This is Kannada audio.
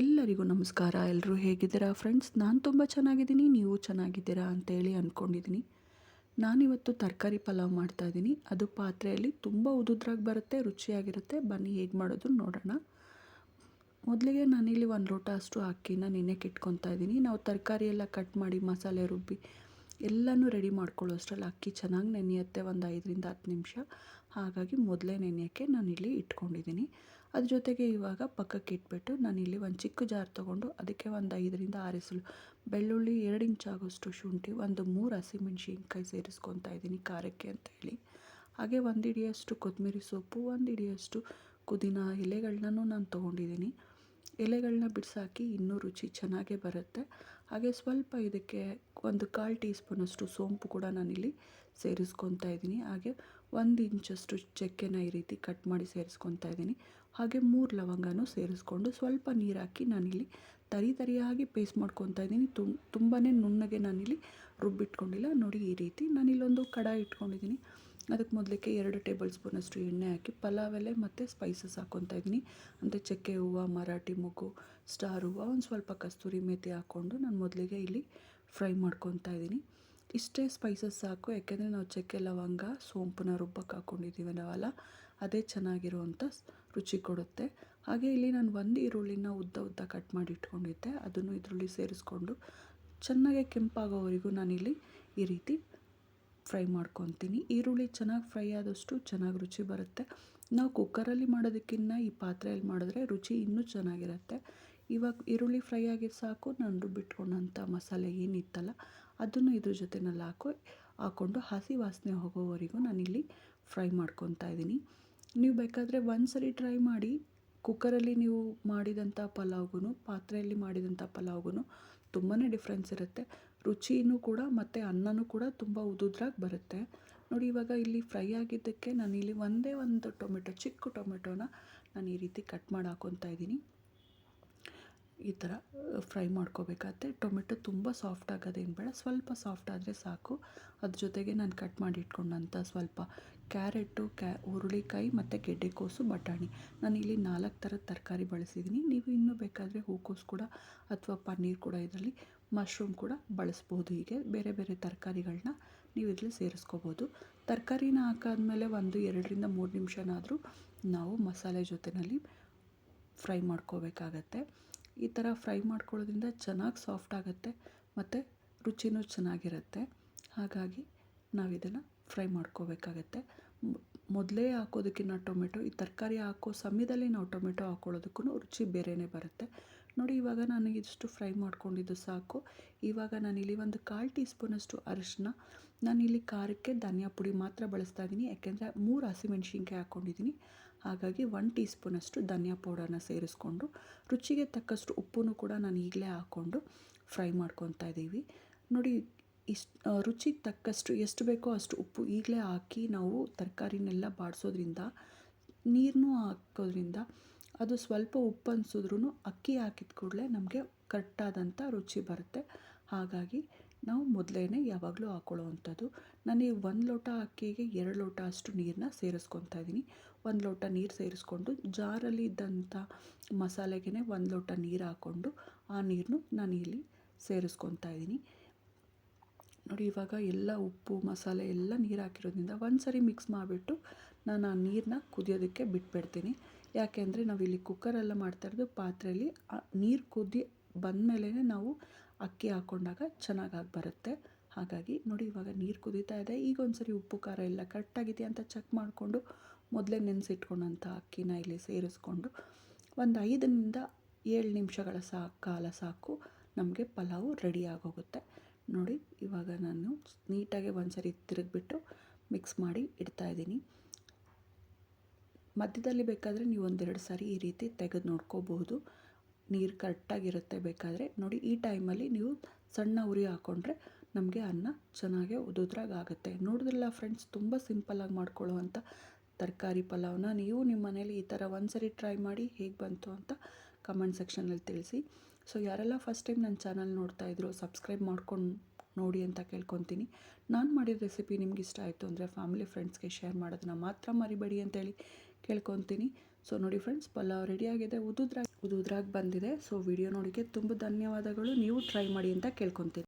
ಎಲ್ಲರಿಗೂ ನಮಸ್ಕಾರ. ಎಲ್ಲರೂ ಹೇಗಿದ್ದೀರಾ? ಫ್ರೆಂಡ್ಸ್, ನಾನು ತುಂಬ ಚೆನ್ನಾಗಿದ್ದೀನಿ. ನೀವು ಚೆನ್ನಾಗಿದ್ದೀರಾ ಅಂತೇಳಿ ಅಂದ್ಕೊಂಡಿದ್ದೀನಿ ನಾನಿವತ್ತು ತರಕಾರಿ ಪಲಾವ್ ಮಾಡ್ತಾಯಿದ್ದೀನಿ ಅದು ಪಾತ್ರೆಯಲ್ಲಿ ತುಂಬ ಉದುದ್ರಾಗಿ ಬರುತ್ತೆ, ರುಚಿಯಾಗಿರುತ್ತೆ. ಬನ್ನಿ, ಹೇಗೆ ಮಾಡೋದು ನೋಡೋಣ. ಮೊದಲಿಗೆ ನಾನಿಲ್ಲಿ ಒಂದು ಲೋಟ ಅಷ್ಟು ಅಕ್ಕಿನ ನೆನೆಕ್ಕೆ ಇಟ್ಕೊತಾ ಇದ್ದೀನಿ. ನಾವು ತರಕಾರಿ ಎಲ್ಲ ಕಟ್ ಮಾಡಿ, ಮಸಾಲೆ ರುಬ್ಬಿ ಎಲ್ಲನೂ ರೆಡಿ ಮಾಡ್ಕೊಳ್ಳೋ ಅಷ್ಟರಲ್ಲಿ ಅಕ್ಕಿ ಚೆನ್ನಾಗಿ ನೆನೆಯುತ್ತೆ ಒಂದು ಐದರಿಂದ ಹತ್ತು ನಿಮಿಷ. ಹಾಗಾಗಿ ಮೊದಲೇ ನೆನೆಯೋಕ್ಕೆ ನಾನಿಲ್ಲಿ ಇಟ್ಕೊಂಡಿದ್ದೀನಿ. ಅದ್ರ ಜೊತೆಗೆ ಇವಾಗ ಪಕ್ಕಕ್ಕೆ ಇಟ್ಬಿಟ್ಟು ನಾನಿಲ್ಲಿ ಒಂದು ಚಿಕ್ಕ ಜಾರ್ ತೊಗೊಂಡು ಅದಕ್ಕೆ ಒಂದು ಐದರಿಂದ ಆರು ಬೆಳ್ಳುಳ್ಳಿ, ಎರಡು ಇಂಚ್ ಆಗೋಷ್ಟು ಶುಂಠಿ, ಒಂದು ಮೂರು ಹಸಿಮೆಣ್ಸಿನ್ಕಾಯಿ ಸೇರಿಸ್ಕೊತಾ ಇದ್ದೀನಿ ಖಾರಕ್ಕೆ ಅಂತ ಹೇಳಿ. ಹಾಗೆ ಒಂದು ಹಿಡಿಯಷ್ಟು ಕೊತ್ತಂಬರಿ ಸೊಪ್ಪು, ಒಂದು ಹಿಡಿಯಷ್ಟು ಪುದೀನ ಎಲೆಗಳನ್ನೂ ನಾನು ತೊಗೊಂಡಿದ್ದೀನಿ. ಎಲೆಗಳನ್ನ ಬಿಡಿಸಾಕಿ ಇನ್ನೂ ರುಚಿ ಚೆನ್ನಾಗೇ ಬರುತ್ತೆ. ಹಾಗೆ ಸ್ವಲ್ಪ ಇದಕ್ಕೆ ಒಂದು ಕಾಲು ಟೀ ಸ್ಪೂನಷ್ಟು ಸೋಂಪು ಕೂಡ ನಾನಿಲ್ಲಿ ಸೇರಿಸ್ಕೊತಾ ಇದ್ದೀನಿ. ಹಾಗೆ ಒಂದು ಇಂಚಷ್ಟು ಚಕ್ಕೆನ ಈ ರೀತಿ ಕಟ್ ಮಾಡಿ ಸೇರಿಸ್ಕೊತಾ ಇದ್ದೀನಿ. ಹಾಗೆ ಮೂರು ಲವಂಗನೂ ಸೇರಿಸ್ಕೊಂಡು ಸ್ವಲ್ಪ ನೀರು ಹಾಕಿ ನಾನಿಲ್ಲಿ ತರಿ ತರಿಯಾಗಿ ಪೇಸ್ಟ್ ಮಾಡ್ಕೊತಾ ಇದ್ದೀನಿ. ತುಂಬಾ ನುಣ್ಣಗೆ ನಾನಿಲ್ಲಿ ರುಬ್ಬಿಟ್ಕೊಂಡಿಲ್ಲ. ನೋಡಿ ಈ ರೀತಿ ನಾನಿಲ್ಲೊಂದು ಕಡಾಯಿ ಇಟ್ಕೊಂಡಿದ್ದೀನಿ. ಅದಕ್ಕೆ ಮೊದಲಿಗೆ ಎರಡು ಟೇಬಲ್ ಸ್ಪೂನಷ್ಟು ಎಣ್ಣೆ ಹಾಕಿ ಪಲಾವ್ ಎಲೆ ಮತ್ತು ಸ್ಪೈಸಸ್ ಹಾಕ್ಕೊತಾ ಇದ್ದೀನಿ. ಅಂದರೆ ಚಕ್ಕೆ ಹೂವು, ಮರಾಠಿ ಮೊಗ್ಗು ಸ್ಟಾರ್ ಹೂವು, ಒಂದು ಸ್ವಲ್ಪ ಕಸ್ತೂರಿ ಮೇಥಿ ಹಾಕ್ಕೊಂಡು ನಾನು ಮೊದಲಿಗೆ ಇಲ್ಲಿ ಫ್ರೈ ಮಾಡ್ಕೊತಾ ಇದ್ದೀನಿ. ಇಷ್ಟೇ ಸ್ಪೈಸಸ್ ಸಾಕು, ಯಾಕೆಂದರೆ ನಾವು ಚಕ್ಕೆ, ಲವಂಗ ಸೋಂಪನ್ನ ರುಬ್ಬಕ್ಕೆ ಹಾಕ್ಕೊಂಡಿದ್ದೀವಿ ನಾವಲ್ಲ. ಅದೇ ಚೆನ್ನಾಗಿರುವಂಥ ರುಚಿ ಕೊಡುತ್ತೆ. ಹಾಗೆ ಇಲ್ಲಿ ನಾನು ಒಂದು ಈರುಳ್ಳಿನ ಉದ್ದ ಉದ್ದ ಕಟ್ ಮಾಡಿ ಇಟ್ಕೊಂಡಿದ್ದೆ ಅದನ್ನು ಇದರಲ್ಲಿ ಸೇರಿಸ್ಕೊಂಡು ಚೆನ್ನಾಗಿ ಕೆಂಪಾಗೋವರೆಗೂ ನಾನಿಲ್ಲಿ ಈ ರೀತಿ ಫ್ರೈ ಮಾಡ್ಕೊತೀನಿ. ಈರುಳ್ಳಿ ಚೆನ್ನಾಗಿ ಫ್ರೈ ಆದಷ್ಟು ಚೆನ್ನಾಗಿ ರುಚಿ ಬರುತ್ತೆ. ನಾವು ಕುಕ್ಕರಲ್ಲಿ ಮಾಡೋದಕ್ಕಿಂತ ಈ ಪಾತ್ರೆಯಲ್ಲಿ ಮಾಡಿದ್ರೆ ರುಚಿ ಇನ್ನೂ ಚೆನ್ನಾಗಿರುತ್ತೆ. ಇವಾಗ ಈರುಳ್ಳಿ ಫ್ರೈ ಆಗಿದ್ದು ಸಾಕು ನಾನು ರುಬ್ಬಿಟ್ಕೊಂಡಂಥ ಮಸಾಲೆ ಏನಿತ್ತಲ್ಲ ಅದನ್ನು ಇದ್ರ ಜೊತೆನಲ್ಲಿ ಹಾಕೋ ಹಾಕ್ಕೊಂಡು ಹಸಿ ವಾಸನೆ ಹೋಗೋವರೆಗೂ ನಾನಿಲ್ಲಿ ಫ್ರೈ ಮಾಡ್ಕೊತಾ ಇದ್ದೀನಿ. ನೀವು ಬೇಕಾದರೆ ಒಂದು ಸರಿ ಟ್ರೈ ಮಾಡಿ. ಕುಕ್ಕರಲ್ಲಿ ನೀವು ಮಾಡಿದಂಥ ಪಲಾವ್ಗೂ ಪಾತ್ರೆಯಲ್ಲಿ ಮಾಡಿದಂಥ ಪಲಾವ್ಗೂ ತುಂಬಾ ಡಿಫ್ರೆನ್ಸ್ ಇರುತ್ತೆ. ರುಚಿನೂ ಕೂಡ ಮತ್ತು ಅನ್ನನೂ ಕೂಡ ತುಂಬ ಉದುದ್ರಾಗಿ ಬರುತ್ತೆ. ನೋಡಿ, ಇವಾಗ ಇಲ್ಲಿ ಫ್ರೈ ಆಗಿದ್ದಕ್ಕೆ ನಾನಿಲ್ಲಿ ಒಂದೇ ಒಂದು ಟೊಮೆಟೊ, ಚಿಕ್ಕ ಟೊಮೆಟೊನ ನಾನು ಈ ರೀತಿ ಕಟ್ ಮಾಡಿ ಹಾಕ್ಕೊತಾ ಇದ್ದೀನಿ. ಈ ಥರ ಫ್ರೈ ಮಾಡ್ಕೋಬೇಕಾಗತ್ತೆ ಟೊಮೆಟೊ ತುಂಬ ಸಾಫ್ಟ್ ಆಗೋದೇನು ಬೇಡ, ಸ್ವಲ್ಪ ಸಾಫ್ಟ್ ಆದರೆ ಸಾಕು. ಅದ್ರ ಜೊತೆಗೆ ನಾನು ಕಟ್ ಮಾಡಿ ಇಟ್ಕೊಂಡಂಥ ಸ್ವಲ್ಪ ಕ್ಯಾರೆಟು, ಕ್ಯಾ, ಹುರುಳಿಕಾಯಿ ಮತ್ತು ಗೆಡ್ಡೆಕೋಸು ಬಟಾಣಿ. ನಾನು ಇಲ್ಲಿ ನಾಲ್ಕು ಥರದ ತರಕಾರಿ ಬಳಸಿದ್ದೀನಿ. ನೀವು ಇನ್ನೂ ಬೇಕಾದರೆ ಹೂಕೋಸು ಕೂಡ ಅಥವಾ ಪನ್ನೀರ್ ಕೂಡ ಇದರಲ್ಲಿ, ಮಶ್ರೂಮ್ ಕೂಡ ಬಳಸ್ಬೋದು ಹೀಗೆ. ಬೇರೆ ಬೇರೆ ತರಕಾರಿಗಳನ್ನ ನೀವು ಇದರಲ್ಲಿ ಸೇರಿಸ್ಕೋಬೋದು. ತರಕಾರಿನ ಹಾಕಾದ್ಮೇಲೆ ಒಂದು ಎರಡರಿಂದ ಮೂರು ನಿಮಿಷನಾದರೂ ನಾವು ಮಸಾಲೆ ಜೊತೆಯಲ್ಲಿ ಫ್ರೈ ಮಾಡ್ಕೋಬೇಕಾಗತ್ತೆ. ಈ ಥರ ಫ್ರೈ ಮಾಡ್ಕೊಳ್ಳೋದ್ರಿಂದ ಚೆನ್ನಾಗಿ ಸಾಫ್ಟ್ ಆಗುತ್ತೆ ಮತ್ತು ರುಚಿನೂ ಚೆನ್ನಾಗಿರುತ್ತೆ. ಹಾಗಾಗಿ ನಾವು ಇದನ್ನು ಫ್ರೈ ಮಾಡ್ಕೋಬೇಕಾಗತ್ತೆ. ಮೊದಲೇ ಹಾಕೋದಕ್ಕಿಂತ ಟೊಮೆಟೊ, ಈ ತರಕಾರಿ ಹಾಕೋ ಸಮಯದಲ್ಲಿ ನಾವು ಟೊಮೆಟೊ ಹಾಕ್ಕೊಳ್ಳೋದಕ್ಕೂ ರುಚಿ ಬೇರೆಯೇ ಬರುತ್ತೆ. ನೋಡಿ, ಇವಾಗ ನನಗೆ ಇಷ್ಟು ಫ್ರೈ ಮಾಡ್ಕೊಂಡಿದ್ದು ಸಾಕು. ಇವಾಗ ನಾನಿಲ್ಲಿ ಒಂದು ಕಾಲು ಟೀ ಸ್ಪೂನಷ್ಟು ಅರಿಶಿನ ನಾನಿಲ್ಲಿ ಖಾರಕ್ಕೆ ಧನಿಯಾ ಪುಡಿ ಮಾತ್ರ ಬಳಸ್ತಾ ಇದ್ದೀನಿ. ಯಾಕೆಂದರೆ ಮೂರು ಹಸಿಮೆಣ್ಸಿನ್ಕಾಯಿ ಹಾಕ್ಕೊಂಡಿದ್ದೀನಿ ಹಾಗಾಗಿ ಒನ್ ಟೀ ಸ್ಪೂನಷ್ಟು ಧನಿಯಾ ಪೌಡರ್ನ ಸೇರಿಸ್ಕೊಂಡು, ರುಚಿಗೆ ತಕ್ಕಷ್ಟು ಉಪ್ಪನ್ನು ಕೂಡ ನಾನು ಈಗಲೇ ಹಾಕ್ಕೊಂಡು ಫ್ರೈ ಮಾಡ್ಕೊತಾ ಇದ್ದೀವಿ. ನೋಡಿ, ಇಷ್ಟು ರುಚಿಗೆ ತಕ್ಕಷ್ಟು ಎಷ್ಟು ಬೇಕೋ ಅಷ್ಟು ಉಪ್ಪು ಈಗಲೇ ಹಾಕಿ ನಾವು ತರಕಾರಿನೆಲ್ಲ ಬಾಡಿಸೋದ್ರಿಂದ ನೀರನ್ನೂ ಹಾಕೋದ್ರಿಂದ ಅದು ಸ್ವಲ್ಪ ಉಪ್ಪು ಅನ್ಸಿದ್ರೂ ಅಕ್ಕಿ ಹಾಕಿದ ಕೂಡಲೇ ನಮಗೆ ಕರೆಕ್ಟಾದಂಥ ರುಚಿ ಬರುತ್ತೆ. ಹಾಗಾಗಿ ನಾವು ಮೊದಲೇ ಯಾವಾಗಲೂ ಹಾಕೊಳ್ಳೋ ಅಂಥದ್ದು ನಾನು ಒಂದು ಲೋಟ ಅಕ್ಕಿಗೆ ಎರಡು ಲೋಟ ಅಷ್ಟು ನೀರನ್ನ ಸೇರಿಸ್ಕೊತಾ ಇದ್ದೀನಿ. ಒಂದು ಲೋಟ ನೀರು ಸೇರಿಸ್ಕೊಂಡು ಜಾರಲ್ಲಿ ಇದ್ದಂಥ ಮಸಾಲೆಗೆ ಒಂದು ಲೋಟ ನೀರು ಹಾಕ್ಕೊಂಡು ಆ ನೀರನ್ನು ನಾನು ಇಲ್ಲಿ ಸೇರಿಸ್ಕೊತಾ ಇದ್ದೀನಿ. ನೋಡಿ, ಇವಾಗ ಎಲ್ಲ ಉಪ್ಪು, ಮಸಾಲೆ ಎಲ್ಲ ನೀರು ಹಾಕಿರೋದ್ರಿಂದ ಒಂದು ಸರಿ ಮಿಕ್ಸ್ ಮಾಡಿಬಿಟ್ಟು ನಾನು ಆ ನೀರನ್ನ ಕುದಿಯೋದಕ್ಕೆ ಬಿಟ್ಬಿಡ್ತೀನಿ. ಯಾಕೆಂದರೆ ನಾವಿಲ್ಲಿ ಕುಕ್ಕರೆಲ್ಲ ಮಾಡ್ತಾ ಇರೋದು ಪಾತ್ರೆಯಲ್ಲಿ ನೀರು ಕುದಿ ಬಂದಮೇಲೆ ನಾವು ಅಕ್ಕಿ ಹಾಕ್ಕೊಂಡಾಗ ಚೆನ್ನಾಗಾಗಿ ಬರುತ್ತೆ. ಹಾಗಾಗಿ ನೋಡಿ ಇವಾಗ ನೀರು ಕುದೀತಾ ಇದೆ. ಈಗ ಒಂದ್ಸರಿ ಉಪ್ಪು, ಖಾರ ಎಲ್ಲ ಕರೆಕ್ಟಾಗಿದೆಯಾ ಅಂತ ಚೆಕ್ ಮಾಡಿಕೊಂಡು ಮೊದಲೇ ನೆನೆಸಿಟ್ಕೊಂಡಂಥ ಅಕ್ಕಿನ ಇಲ್ಲಿ ಸೇರಿಸ್ಕೊಂಡು ಒಂದು ಐದರಿಂದ ಏಳು ನಿಮಿಷಗಳ ಸಾ, ಕಾಲ ಸಾಕು ನಮಗೆ ಪಲಾವು ರೆಡಿ ಆಗೋಗುತ್ತೆ. ನೋಡಿ ಇವಾಗ ನಾನು ನೀಟಾಗಿ ಒಂದು ಸರಿ ತಿರುಗಿಬಿಟ್ಟು ಮಿಕ್ಸ್ ಮಾಡಿ ಇಡ್ತಾಯಿದ್ದೀನಿ ಮಧ್ಯದಲ್ಲಿ ಬೇಕಾದರೆ ನೀವು ಒಂದೆರಡು ಸಾರಿ ಈ ರೀತಿ ತೆಗೆದು ನೋಡ್ಕೋಬಹುದು. ನೀರು ಕರೆಕ್ಟಾಗಿರುತ್ತೆ ಬೇಕಾದರೆ. ನೋಡಿ, ಈ ಟೈಮಲ್ಲಿ ನೀವು ಸಣ್ಣ ಉರಿ ಹಾಕ್ಕೊಂಡ್ರೆ ನಮಗೆ ಅನ್ನ ಚೆನ್ನಾಗೆ ಉದುದ್ರಾಗುತ್ತೆ ನೋಡಿದ್ರಲ್ಲ ಫ್ರೆಂಡ್ಸ್, ತುಂಬ ಸಿಂಪಲ್ಲಾಗಿ ಮಾಡ್ಕೊಳ್ಳುವಂಥ ತರಕಾರಿ ಪಲಾವ್ನ. ನೀವು ನಿಮ್ಮ ಮನೇಲಿ ಈ ಥರ ಒಂದು ಸರಿ ಟ್ರೈ ಮಾಡಿ ಹೇಗೆ ಬಂತು ಅಂತ ಕಮೆಂಟ್ ಸೆಕ್ಷನಲ್ಲಿ ತಿಳಿಸಿ. ಸೊ, ಯಾರೆಲ್ಲ ಫಸ್ಟ್ ಟೈಮ್ ನನ್ನ ಚಾನಲ್ ನೋಡ್ತಾ ಇದ್ರು, ಸಬ್ಸ್ಕ್ರೈಬ್ ಮಾಡ್ಕೊಂಡು ನೋಡಿ ಅಂತ ಕೇಳ್ಕೊತೀನಿ. ನಾನು ಮಾಡಿದ ರೆಸಿಪಿ ನಿಮ್ಗೆ ಇಷ್ಟ ಆಯಿತು ಅಂದರೆ ಫ್ಯಾಮಿಲಿ ಫ್ರೆಂಡ್ಸ್ಗೆ ಶೇರ್ ಮಾಡೋದನ್ನ ಮಾತ್ರ ಮರಿಬೇಡಿ ಅಂತೇಳಿ ಕೇಳ್ಕೊತೀನಿ. ಸೊ ನೋಡಿ ಫ್ರೆಂಡ್ಸ್ ಪಲಾವ್ ಆಗಿದೆ. ಉದುದ್ರಾಗಿ ಉದುದ್ರಾಗಿ ಬಂದಿದೆ. ಸೊ ವಿಡಿಯೋ ನೋಡಿಕೆ ತುಂಬ ಧನ್ಯವಾದಗಳು. ನೀವು ಟ್ರೈ ಮಾಡಿ ಅಂತ ಕೇಳ್ಕೊತೀನಿ.